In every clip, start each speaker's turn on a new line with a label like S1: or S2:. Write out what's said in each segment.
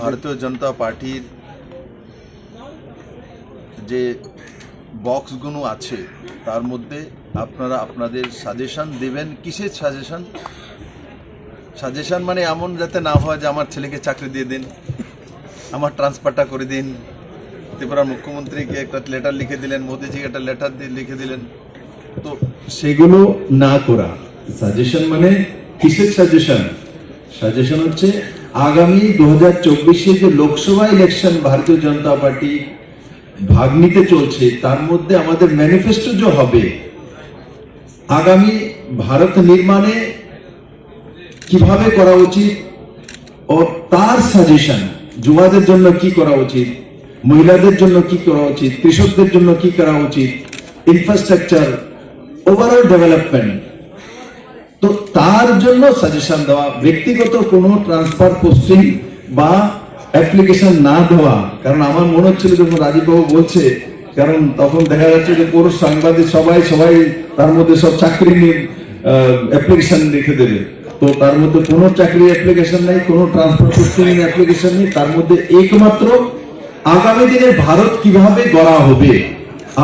S1: ভারতীয় জনতা পার্টির যে বক্সগুলো আছে, তার মধ্যে আপনারা আপনাদের সাজেশন দেবেন। কিসের সাজেশন? সাজেশন মানে এমন যাতে না হয় যে আমার ছেলেকে চাকরি দিয়ে দিন, আমার ট্রান্সফারটা করে দিন। ত্রিপুরার মুখ্যমন্ত্রীকে একটা লেটার লিখে দিলেন, মোদিজিকে একটা লেটার দিয়ে লিখে দিলেন। তো
S2: সেগুলো না করা, সাজেশন মানে কিসের সাজেশন? সাজেশন হচ্ছে, আগামী দু হাজার চব্বিশে যে লোকসভা ইলেকশন ভারতীয় জনতা পার্টি ভাগ নিতে চলছে, তার মধ্যে আমাদের ম্যানিফেস্টো যে হবে, আগামী ভারত নির্মাণে কীভাবে করা উচিত, ও তার সাজেশন যুবাদের জন্য কি করা উচিত, মহিলাদের জন্য কি করা উচিত, কৃষকদের জন্য কি করা উচিত ইনফ্রাস্ট্রাকচার ওভারঅল ডেভেলপমেন্ট তো তার জন্য সাজেশন দেওয়া, ব্যক্তিগত কোনো ট্রান্সফার পোস্টিং বা অ্যাপ্লিকেশন না দেওয়া, কারণ আমার মনে হচ্ছিল যখন রাজীববাবু বলছে, কারণ তখন দেখা যাচ্ছে যে পুরো সাংবাদিক সবাই সবাই তার মধ্যে সব চাকরি নিয়ে অ্যাপ্লিকেশন লিখে দেবে। তো তার মধ্যে কোনো চাকরি অ্যাপ্লিকেশন নেই, কোনো ট্রান্সফার পোস্টিং অ্যাপ্লিকেশন নেই, তার মধ্যে একমাত্র আগামী দিনে ভারত কীভাবে গড়া হবে?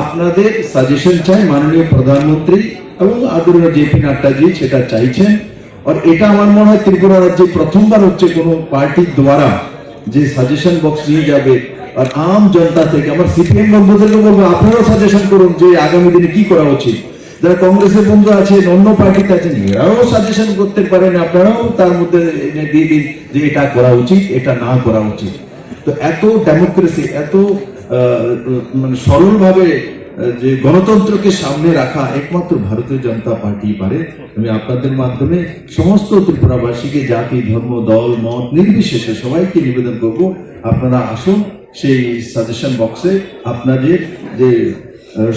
S2: আপনাদের সাজেশন চাই মাননীয় প্রধানমন্ত্রী এবং আদরণীয় জেপি নাড্ডাজি সেটা চাইছেন। আর এটা আমার মনে হয় ত্রিপুরা রাজ্যে প্রথমবার হচ্ছে কোনো পার্টির দ্বারা যে সাজেশন বক্স নিয়ে যাবে। আর আম জনতা থেকে আমার সিপিএম বন্ধুদেরকে বলব, আপনারাও সাজেশন করুন যে আগামী দিনে কি করা উচিত। যারা কংগ্রেসের বন্ধু আছেন, অন্য পার্টিতে আছেন, এরাও সাজেশন করতে পারেন, আপনারাও তার মধ্যে এনে দিয়ে দিন যে এটা করা উচিত, এটা না করা উচিত। তো এত ডেমোক্রেসি এত মানে সরলভাবে যে গণতন্ত্রকে সামনে রাখা একমাত্র ভারতীয় জনতা পার্টি পারে, আমি আপনাদের মাধ্যমে সমস্ত ত্রিপুরাবাসীকে জাতি, ধর্ম, দল, মত নির্বিশেষে সবাইকে নিবেদন করব। আপনারা আসুন সেই সাজেশন বক্সে আপনাদের যে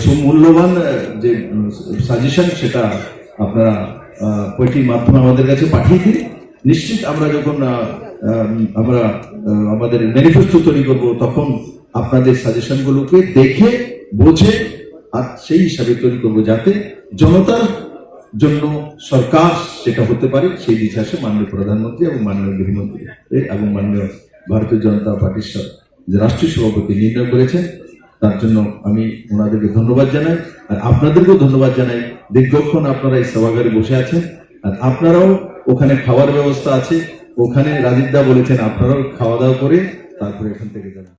S2: সুমূল্যবান যে সাজেশন সেটা আপনারা বইটির মাধ্যমে আমাদের কাছে পাঠিয়ে দিন। নিশ্চিত আমরা যখন আমরা আমাদের ম্যানিফেস্টো তৈরি করব, তখন আপনাদের সাজেশনগুলোকে দেখে, বুঝে, আর সেই হিসাবে তৈরি করব যাতে জনতার জন্য সরকার সেটা হতে পারে, সেই দিশে আসে মাননীয় প্রধানমন্ত্রী এবং মাননীয় গৃহমন্ত্রী এবং মাননীয় ভারতীয় জনতা পার্টির যে রাষ্ট্রীয় সভাপতি নির্ণয় করেছেন, তার জন্য আমি ওনাদেরকে ধন্যবাদ জানাই, আর আপনাদেরকেও ধন্যবাদ জানাই। দীর্ঘক্ষণ আপনারা এই সভাগারে বসে আছেন, আর আপনারাও ওখানে খাওয়ার ব্যবস্থা আছে। ওখানে রাজীবদা বলেছেন, আপনারাও খাওয়া দাওয়া করে তারপরে এখান থেকে যাবেন।